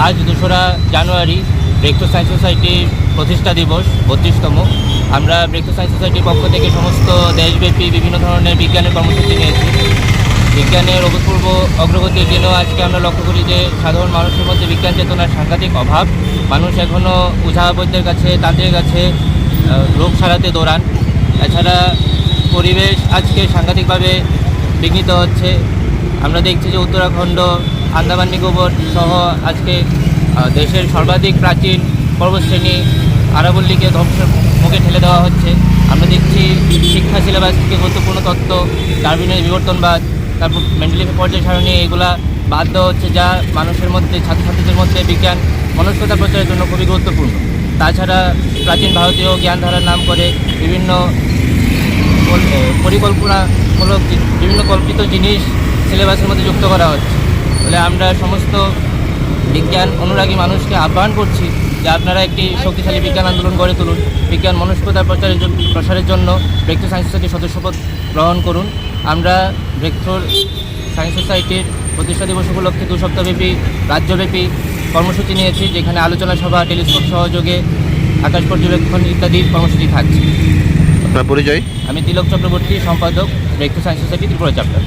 আজ দোসরা জানুয়ারি breakthrough science সোসাইটির প্রতিষ্ঠা দিবস, বত্রিশতম। আমরা ব্রেকথ্রু সায়েন্স সোসাইটির পক্ষ থেকে সমস্ত দেশব্যাপী বিভিন্ন ধরনের বিজ্ঞানের কর্মসূচি নিয়েছি। বিজ্ঞানের অভূতপূর্ব অগ্রগতির জন্য আজকে আমরা লক্ষ্য করি যে সাধারণ মানুষের মধ্যে বিজ্ঞান চেতনার সাংঘাতিক অভাব, মানুষ এখনও ওঝা বৈদ্যের কাছে, তান্ত্রিকের কাছে রোগ সারাতে দৌড়ান। এছাড়া পরিবেশ আজকে সাংঘাতিকভাবে বিঘ্নিত হচ্ছে। আমরা দেখছি যে উত্তরাখণ্ড আন্দামান নিকোবর সহ আজকে দেশের সর্বাধিক প্রাচীন পর্বতশ্রেণী আরাবল্লীকে ধ্বংসের মুখে ঠেলে দেওয়া হচ্ছে। আমরা দেখছি শিক্ষা সিলেবাস থেকে গুরুত্বপূর্ণ তত্ত্ব ডারউইনের বিবর্তনবাদ, তারপর মেন্টালিটি পর্যায় সারণী, এগুলা বাদ দেওয়া হচ্ছে যা মানুষের মধ্যে, ছাত্রছাত্রীদের মধ্যে বিজ্ঞান, মনস্কতা প্রচারের জন্য খুবই গুরুত্বপূর্ণ। তাছাড়া প্রাচীন ভারতীয় জ্ঞানধারার নাম করে বিভিন্ন পরিকল্পনামূলক বিভিন্ন কল্পিত জিনিস সিলেবাসের মধ্যে যুক্ত করা হচ্ছে। ফলে আমরা সমস্ত বিজ্ঞান অনুরাগী মানুষকে আহ্বান করছি যে আপনারা একটি শক্তিশালী বিজ্ঞান আন্দোলন গড়ে তুলুন। বিজ্ঞান মনস্কতা প্রচারের জন্য প্রসারের জন্য ব্রেকথ্রু সায়েন্স সোসাইটির সদস্যপদ গ্রহণ করুন। আমরা ব্রেকথ্রু সায়েন্স সোসাইটির প্রতিষ্ঠা দিবস উপলক্ষে দু সপ্তাহব্যাপী রাজ্যব্যাপী কর্মসূচি নিয়েছি যেখানে আলোচনা সভা টেলিস্কোপ সহযোগে আকাশ পর্যবেক্ষণ ইত্যাদি কর্মসূচি থাকছে। আপনার পরিচয়? আমি তিলক চক্রবর্তী সম্পাদক breakthrough science society Tripura chapter